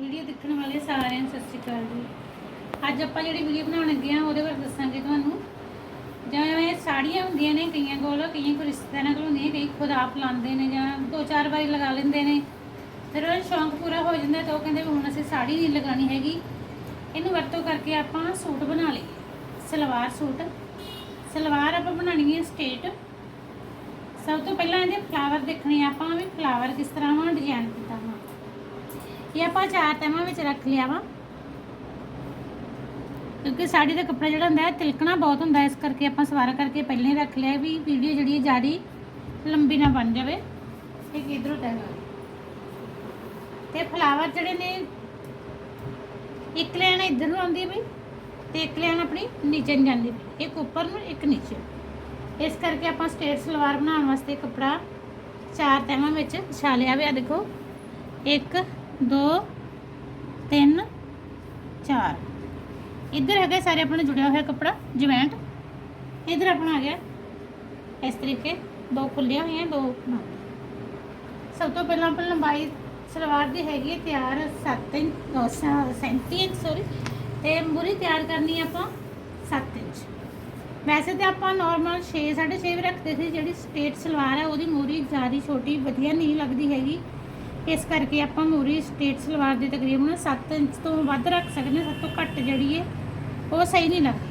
Video ਦੇਖਣ ਵਾਲੇ ਸਾਰਿਆਂ ਨੂੰ ਸਤਿ ਸ਼੍ਰੀ ਅਕਾਲ ਜੀ। ਅੱਜ ਆਪਾਂ ਜਿਹੜੀ ਵੀਡੀਓ ਬਣਾਉਣ ਲੱਗੇ ਆ ਉਹਦੇ ਬਾਰੇ ਦੱਸਾਂਗੇ ਤੁਹਾਨੂੰ। ਜਿਵੇਂ ਸਾੜੀਆਂ ਹੁੰਦੀਆਂ ਨੇ ਕਈਆਂ ਕੋਲ ਕਈਆਂ ਕੋਲ ਰਿਸ਼ਤੇਦਾਰਾਂ ਕੋਲ ਹੁੰਦੀਆਂ ਕਈ ਖੁਦ ਆਪ ਲਾਉਂਦੇ ਨੇ ਜਾਂ ਦੋ ਚਾਰ ਵਾਰੀ ਲਗਾ ਲੈਂਦੇ ਨੇ। ਫਿਰ ਉਹਨਾਂ ਸ਼ੌਂਕ ਪੂਰਾ ਹੋ ਜਾਂਦਾ ਤਾਂ ਉਹ ਕਹਿੰਦੇ ਵੀ ਹੁਣ ਅਸੀਂ ਸਾੜੀ ਨਹੀਂ ਲਗਾਉਣੀ ਹੈਗੀ। ਇਹਨੂੰ ਵਰਤੋਂ ਕਰਕੇ ਆਪਾਂ ਸੂਟ ਬਣਾ ਲਈਏ। ਸਲਵਾਰ ਸੂਟ। ਸਲਵਾਰ ਆਪਾਂ ਬਣਾਉਣੀ ਹੈ ਸਟੇਟ। ਸਭ ਤੋਂ ਪਹਿਲਾਂ ਇਹਦੇ ਫਲਾਵਰ ਦੇਖਣੇ ਆਪਾਂ ਵੀ ਫਲਾਵਰ ਕਿਸ ਤਰ੍ਹਾਂ ਵਾ ਡਿਜ਼ਾਈਨ ਕੀਤਾ ਵਾ। ਇਹ ਆਪਾਂ ਚਾਰ ਤੈਮਾਂ ਵਿੱਚ ਰੱਖ ਲਿਆ ਵਾ। ਕਿਉਂਕਿ ਸਾੜੀ ਦਾ ਕੱਪੜਾ ਜਿਹੜਾ ਹੁੰਦਾ ਹੈ, ਤਿਲਕਣਾ ਬਹੁਤ ਹੁੰਦਾ ਇਸ ਕਰਕੇ ਆਪਾਂ ਸਵਾਰਾ ਕਰਕੇ ਪਹਿਲਾਂ ਹੀ ਰੱਖ ਲਿਆ ਵੀ ਵੀਡੀਓ ਜਿਹੜੀ ਹੈ ਜਿਆਦੀ ਲੰਬੀ ਨਾ ਬਣ ਜਾਵੇ। ਇੱਕ ਇਧਰੋਂ ਤੈਅ ਤੇ ਫਲਾਵਰ ਜਿਹੜੇ ਨੇ, ਇੱਕ ਲੈਣ ਇੱਧਰ ਨੂੰ ਆਉਂਦੀ ਵੀ ਬਈ ਤੇ ਇੱਕ ਲੈਣ ਆਪਣੀ ਨੀਚੇ ਨੂੰ ਜਾਂਦੀ ਵੀ ਇੱਕ ਉੱਪਰ ਨੂੰ, ਇੱਕ ਨੀਚੇ। ਇਸ ਕਰਕੇ ਆਪਾਂ ਸਟੇਟ ਸਲਵਾਰ ਬਣਾਉਣ ਵਾਸਤੇ ਕੱਪੜਾ ਚਾਰ ਤਹਿਮਾਂ ਵਿੱਚ ਛਾ ਲਿਆ ਵੀ ਆ ਦੇਖੋ, ਇੱਕ 2 3 4 ਇੱਧਰ ਹੈਗਾ ਸਾਰੇ ਆਪਣਾ ਜੁੜਿਆ ਹੋਇਆ ਕੱਪੜਾ, ਜਵੈਂਟ। ਇੱਧਰ ਆਪਣਾ ਆ ਗਿਆ। ਇਸ ਤਰੀਕੇ ਦੋ ਖੁੱਲੀਆਂ ਹੋਈਆਂ, ਦੋ ਸਭ ਤੋਂ ਪਹਿਲਾਂ ਆਪਾਂ ਲੰਬਾਈ ਸਲਵਾਰ ਦੀ ਹੈਗੀ ਹੈ ਤਿਆਰ 7 ਇੰਚ 37 ਇੰਚ ਸੌਰੀ ਤੇ ਮੂਰੀ ਤਿਆਰ ਕਰਨੀ ਹੈ ਆਪਾਂ 7 ਇੰਚ। ਵੈਸੇ ਤੇ ਆਪਾਂ ਨਾਰਮਲ 6 6.5 ਵੀ ਰੱਖਦੇ ਸੀ, ਜਿਹੜੀ ਸਟੇਟ ਸਲਵਾਰ ਹੈ, ਉਹਦੀ ਮੂਰੀ ਜ਼ਿਆਦਾ ਛੋਟੀ, ਵਧੀਆ ਨਹੀਂ ਲੱਗਦੀ ਹੈਗੀ। ਇਸ ਕਰਕੇ ਆਪਾਂ ਮੂਰੀ ਸਟੇਟ ਸਲਵਾਰ ਦੇ ਤਕਰੀਬਨ 7 ਇੰਚ ਤੋਂ ਵੱਧ ਰੱਖ ਸਕਦੇ ਹਾਂ, ਸਭ ਤੋਂ ਘੱਟ ਜਿਹੜੀ ਹੈ, ਉਹ ਸਹੀ ਨਹੀਂ ਲੱਗਦੀ।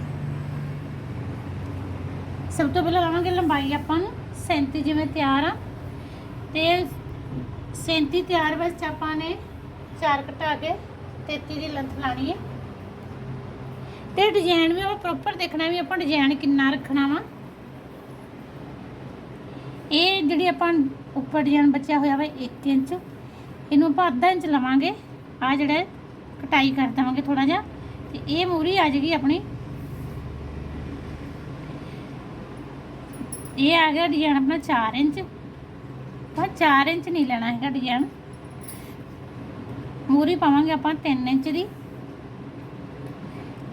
ਸਭ ਤੋਂ ਪਹਿਲਾਂ ਲਾਵਾਂਗੇ ਲੰਬਾਈ ਆਪਾਂ ਨੂੰ 37 ਜਿਵੇਂ ਤਿਆਰ ਆ। ਤੇ 37 ਤਿਆਰ ਵਿੱਚ ਆਪਾਂ ਨੇ 4 ਘਟਾ ਕੇ 33 ਦੀ ਲੈਂਥ ਲਾਣੀ ਹੈ। ਤੇ ਡਿਜ਼ਾਈਨ ਵੀ ਆਪਾਂ ਪ੍ਰੋਪਰ ਦੇਖਣਾ ਵੀ ਆਪਾਂ ਡਿਜ਼ਾਈਨ ਕਿੰਨਾ ਰੱਖਣਾ ਵਾ। ਇਹ ਜਿਹੜੀ ਆਪਾਂ ਉੱਪਰ ਡਿਜ਼ਾਈਨ ਬਚਿਆ ਹੋਇਆ ਵਾ 1 ਇੰਚ। ਇਹਨੂੰ ਆਪਾਂ ਅੱਧਾ ਇੰਚ ਲਵਾਂਗੇ। ਆ ਜਿਹੜਾ ਕਟਾਈ ਕਰ ਦੇਵਾਂਗੇ ਥੋੜਾ ਜਿਹਾ। ਤੇ ਇਹ ਮੂਰੀ ਆ ਜਾਏਗੀ ਆਪਣੀ। ਇਹ ਆ ਗਿਆ ਡਿਜ਼ਾਈਨ ਆਪਣਾ 4 ਇੰਚ। ਤਾਂ 4 ਇੰਚ ਨਹੀਂ ਲੈਣਾ ਹੈਗਾ ਡਿਜ਼ਾਈਨ ਮੂਰੀ ਪਾਵਾਂਗੇ ਆਪਾਂ 3 ਇੰਚ ਦੀ।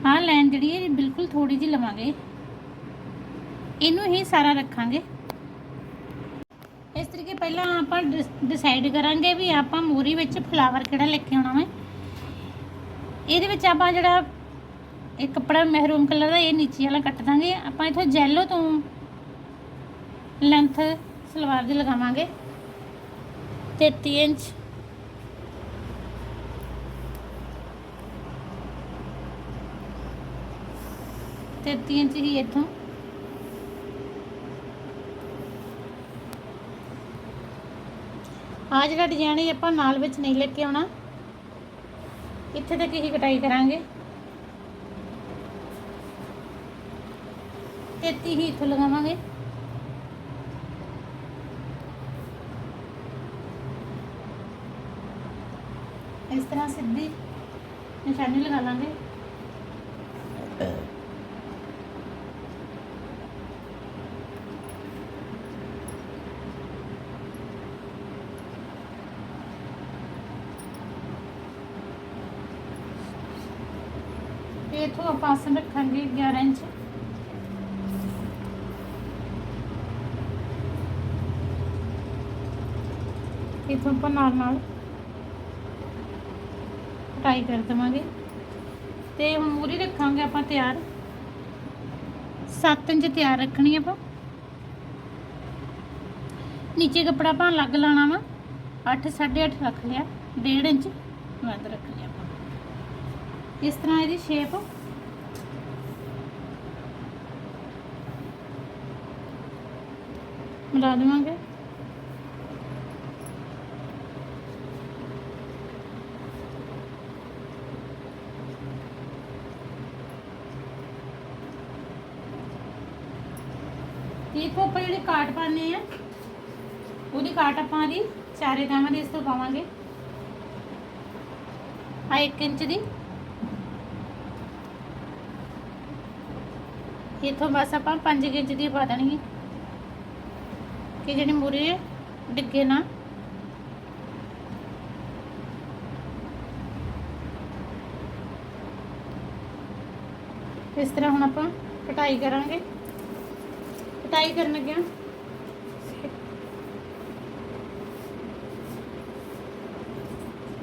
ਆਹ ਲਾਈਨ ਜਿਹੜੀ ਹੈ ਬਿਲਕੁਲ ਥੋੜੀ ਜਿਹੀ ਲਵਾਂਗੇ। ਇਹਨੂੰ ਹੀ ਸਾਰਾ ਰੱਖਾਂਗੇ। ਇਸ ਤਰੀਕੇ ਪਹਿਲਾਂ ਆਪਾਂ ਡਿਸਾਈਡ ਕਰਾਂਗੇ ਵੀ ਆਪਾਂ ਮੂਰੀ ਵਿੱਚ ਫਲਾਵਰ ਕਿਹੜਾ ਲੈ ਕੇ ਆਉਣਾ ਵਾ। ਇਹਦੇ ਵਿੱਚ ਆਪਾਂ ਜਿਹੜਾ ਇਹ ਕੱਪੜਾ ਮਹਿਰੂਮ ਕਲਰ ਦਾ ਇਹ ਨੀਚੇ ਵਾਲਾ ਕੱਟ ਦਾਂਗੇ। ਆਪਾਂ ਇਥੋਂ ਜੈਲੋ ਤੋਂ ਲੈਂਥ ਸਲਵਾਰ ਦੀ ਲਗਾਵਾਂਗੇ। 33 ਇੰਚ। ਤੇਤੀ ਇੰਚ ਹੀ ਇੱਥੋਂ। ਆ ਜਿਹੜਾ ਡਿਜ਼ਾਈਨ ਹੈ ਆਪਾਂ ਨਾਲ ਵਿੱਚ ਨਹੀਂ ਲੈ ਕੇ ਆਉਣਾ। ਇੱਥੇ ਤੱਕ ਹੀ ਕਟਾਈ ਕਰਾਂਗੇ। ਤੇਤੀ ਹੀ ਇੱਥੋਂ ਲਗਾਵਾਂਗੇ। ਇਸ ਤਰ੍ਹਾਂ ਸਿੱਧੀ ਨਿਸ਼ਾਨੀ ਲਗਾ ਲਾਂਗੇ। ਇਥੋਂ ਆਪਾਂ ਆਸਣ ਰੱਖਾਂਗੇ 11 ਇੰਚ। ਇਥੋਂ ਆਪਾਂ ਨਾਲ ਨਾਲ ਕਟਾਈ ਕਰ ਦੇਵਾਂਗੇ। ਤੇ ਹੁਣ ਮੂਰੀ ਰੱਖਾਂਗੇ ਆਪਾਂ ਤਿਆਰ। 7 ਇੰਚ ਤਿਆਰ ਰੱਖਣੀ ਆਪਾਂ। ਨੀਚੇ ਕੱਪੜਾ ਆਪਾਂ ਅਲੱਗ ਲਾਣਾ ਵਾ। 8 8.5 ਰੱਖ ਲਿਆ। 1.5 ਇੰਚ ਵੱਧ ਰੱਖ ਲਿਆ ਆਪਾਂ। ਇਸ ਤਰ੍ਹਾਂ ਇਹਦੀ ਸ਼ੇਪ ਮਿਲਾ ਦੇਵਾਂਗੇ। ਦੇਖੋ ਆਪਾਂ ਜਿਹੜੇ ਕਾਟ ਪਾਣੇ ਆ ਉਹਦੀ ਕਾਟ ਆਪਾਂ ਦੀ ਚਾਰੇ ਦਾਵਾਂ ਦੇ ਇਸ ਤੋਂ ਪਾਵਾਂਗੇ। ਆ 1 ਇੰਚ ਦੀ। ਇਥੋਂ ਬਸ ਆਪਾਂ 5 ਇੰਚ ਦੀ ਪਾ ਦੇਣੀ ਕਿ ਜਿਹੜੀ ਮੂਰੀ? ਡਿੱਗੇ ਨਾ। ਇਸ ਤਰ੍ਹਾਂ ਹੁਣ ਆਪਾਂ ਕਟਾਈ ਕਰਾਂਗੇ। ਕਟਾਈ ਕਰਨ ਲੱਗਿਆ।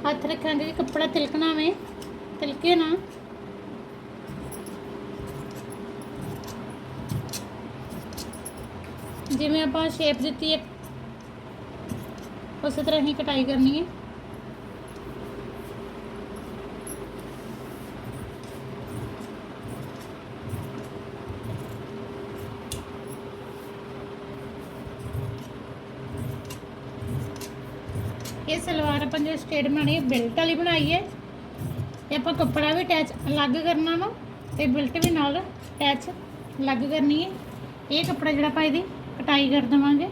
ਹੱਥ ਰੱਖਾਂਗੇ ਕਿ ਕੱਪੜਾ ਤਿਲਕਣਾ ਵੇ। ਤਿਲਕੇ ਨਾ। ਜਿਵੇਂ ਆਪਾਂ ਸ਼ੇਪ ਦਿੱਤੀ ਹੈ, ਉਸੇ ਤਰ੍ਹਾਂ ਹੀ ਕਟਾਈ ਕਰਨੀ ਹੈ। ਇਹ ਸਲਵਾਰ ਆਪਾਂ ਜੋ ਸਟੇਟ ਬਣਾਈ ਹੈ, ਬੈਲਟ ਵਾਲੀ ਬਣਾਈ ਹੈ। ਤੇ ਆਪਾਂ ਕੱਪੜਾ ਵੀ ਅਟੈਚ ਅਲੱਗ ਕਰਨਾ ਵਾ ਤੇ ਬਿਲਟ ਵੀ ਨਾਲ ਅਟੈਚ ਅਲੱਗ ਕਰਨੀ ਹੈ। ਇਹ ਕੱਪੜਾ ਜਿਹੜਾ ਆਪਾਂ ਇਹਦੀ ਕਟਾਈ ਕਰ ਦੇਵਾਂਗੇ।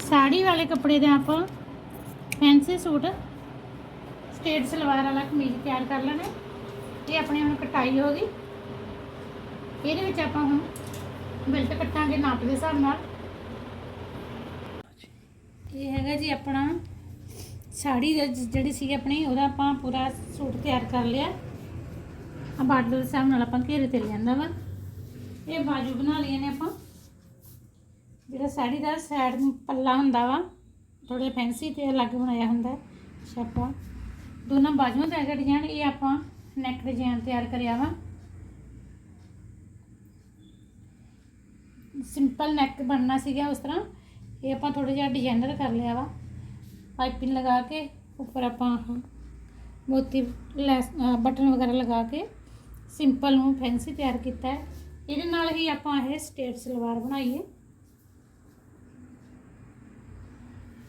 ਸਾੜੀ ਵਾਲੇ ਕੱਪੜੇ ਦੇ ਆਪਾਂ ਫੈਂਸੀ ਸੂਟ, ਸਟੇਟ ਸਲਵਾਰ ਵਾਲਾ ਕਮੀਜ਼ ਤਿਆਰ ਕਰ ਲੈਣਾ ਇਹ ਆਪਣੀ ਹੁਣ ਕਟਾਈ ਹੋ ਗਈ। ਇਹਦੇ ਵਿੱਚ ਆਪਾਂ ਹੁਣ ਬੈਲਟ ਕੱਟਾਂਗੇ ਨਾਪ ਦੇ ਹਿਸਾਬ ਨਾਲ। ਇਹ ਹੈਗਾ ਜੀ ਆਪਣਾ ਸਾੜੀ ਜਿਹੜੀ ਸੀ ਆਪਣੀ, ਉਹਦਾ ਆਪਾਂ ਪੂਰਾ ਸੂਟ ਤਿਆਰ ਕਰ ਲਿਆ। ਆ ਬਾਰਡਰ ਦੇ ਹਿਸਾਬ ਨਾਲ ਆਪਾਂ ਘੇਰੇ ਤੇ ਜਾਂਦਾ ਵਾ। ਇਹ ਬਾਜੂ ਬਣਾ ਲਈਆਂ ਨੇ ਆਪਾਂ। ਜਿਹੜਾ ਸਾੜੀ ਦਾ ਸਾਈਡ ਪੱਲਾ ਹੁੰਦਾ ਵਾ ਥੋੜੇ ਫੈਂਸੀ ਤੇ ਅਲੱਗ ਬਣਾਇਆ ਹੁੰਦਾ ਹੈ ਛਾਪਾ ਦੋਨਾਂ ਬਾਜੂਆਂ ਦਾ ਡਿਜ਼ਾਈਨ ਇਹ ਆਪਾਂ ਨੈਕ ਡਿਜ਼ਾਈਨ ਤਿਆਰ ਕਰਿਆ ਵਾ। ਸਿੰਪਲ ਨੈਕ ਬਣਨਾ ਸੀਗਾ ਉਸ ਤਰ੍ਹਾਂ। ਇਹ ਆਪਾਂ ਥੋੜਾ ਜਿਹਾ ਡਿਜ਼ਾਈਨਰ ਕਰ ਲਿਆ ਵਾ। ਪਾਈਪਿੰਗ ਲਗਾ ਕੇ, ਉੱਪਰ ਆਪਾਂ ਮੋਤੀ ਲੈਸ ਬਟਨ ਵਗੈਰਾ ਲਗਾ ਕੇ ਸਿੰਪਲ ਨੂੰ ਫੈਂਸੀ ਤਿਆਰ ਕੀਤਾ ਹੈ। ਇਹਦੇ ਨਾਲ ਹੀ ਆਪਾਂ ਇਹ ਸਟੇਟ ਸਲਵਾਰ ਬਣਾਈਏ।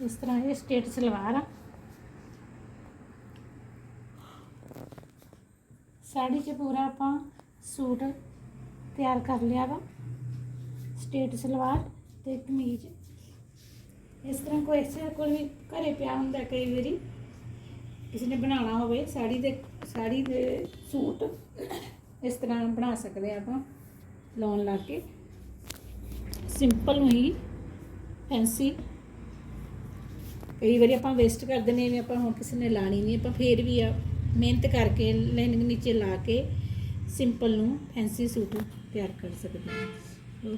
ਇਸ ਤਰ੍ਹਾਂ ਇਹ ਸਟੇਟ ਸਲਵਾਰ ਆ। ਸਾੜੀ 'ਚ ਪੂਰਾ ਆਪਾਂ ਸੂਟ ਤਿਆਰ ਕਰ ਲਿਆ ਵਾ। ਸਟੇਟ ਸਲਵਾਰ ਤੇ ਕਮੀਜ਼। ਇਸ ਤਰ੍ਹਾਂ ਕੋਈ ਇਸੇ ਕੋਲ ਵੀ ਘਰੇ ਪਿਆ ਹੁੰਦਾ ਕਈ ਵਾਰੀ। ਕਿਸੇ ਨੇ ਬਣਾਉਣਾ ਹੋਵੇ ਸਾੜੀ ਦੇ ਸਾੜੀ ਦੇ ਸੂਟ। ਇਸ ਤਰ੍ਹਾਂ ਬਣਾ ਸਕਦੇ ਆ ਆਪਾਂ, ਲਾਉਣ ਲਾ ਕੇ। ਸਿੰਪਲ ਨੂੰ ਹੀ ਫੈਂਸੀ ਕਈ ਵਾਰੀ ਆਪਾਂ ਵੇਸਟ ਕਰ ਦਿੰਦੇ ਹਾਂ ਆਪਾਂ ਹੁਣ ਕਿਸੇ ਨੇ ਲਾਣੀ ਨਹੀਂ, ਆਪਾਂ ਫੇਰ ਵੀ ਆ ਮਿਹਨਤ ਕਰਕੇ ਲਾਈਨਿੰਗ ਨੀਚੇ ਲਾ ਕੇ ਸਿੰਪਲ ਨੂੰ ਫੈਂਸੀ ਸੂਟ ਤਿਆਰ ਕਰ ਸਕਦੇ ਹਾਂ।